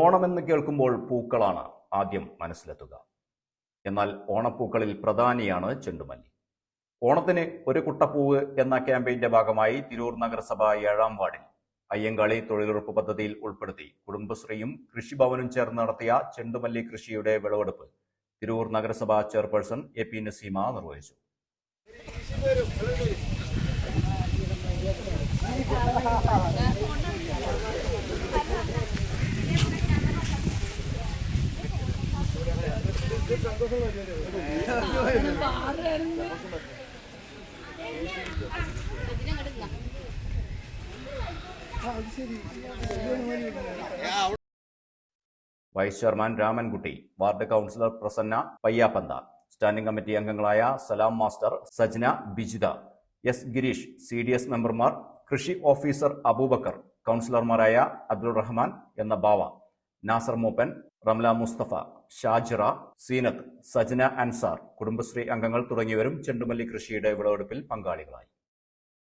ഓണമെന്ന് കേൾക്കുമ്പോൾ പൂക്കളാണ് ആദ്യം മനസ്സിലെത്തുക. എന്നാൽ ഓണപ്പൂക്കളിൽ പ്രധാനിയാണ് ചെണ്ടുമല്ലി. ഓണത്തിന് ഒരു കുട്ടപ്പൂവ് എന്ന ക്യാമ്പയിന്റെ ഭാഗമായി തിരൂർ നഗരസഭ ഏഴാം വാർഡിൽ അയ്യങ്കാളി തൊഴിലുറപ്പ് പദ്ധതിയിൽ ഉൾപ്പെടുത്തി കുടുംബശ്രീയും കൃഷിഭവനും ചേർന്ന് നടത്തിയ ചെണ്ടുമല്ലി കൃഷിയുടെ വിളവെടുപ്പ് തിരൂർ നഗരസഭ ചെയർപേഴ്സൺ എ പി നസീമ നിർവഹിച്ചു. Vice chairman Ramankutty ward councillor Prasanna Payyappantha standing committee അംഗങ്ങളായ Salam master Sajna Bijitha S Girish C D S മെമ്പർമാർ കൃഷി ഓഫീസർ അബൂബക്കർ കൗൺസിലർമാരായ അബ്ദുൾ റഹ്മാൻ എന്ന ബാവ നാസർ മൂപ്പൻ റംല മുസ്തഫ. ഷാജിറ സീനത്ത് സജന അൻസാർ കുടുംബശ്രീ അംഗങ്ങൾ തുടങ്ങിയവരും ചെണ്ടുമല്ലി കൃഷിയുടെ വിളവെടുപ്പിൽ പങ്കാളികളായി.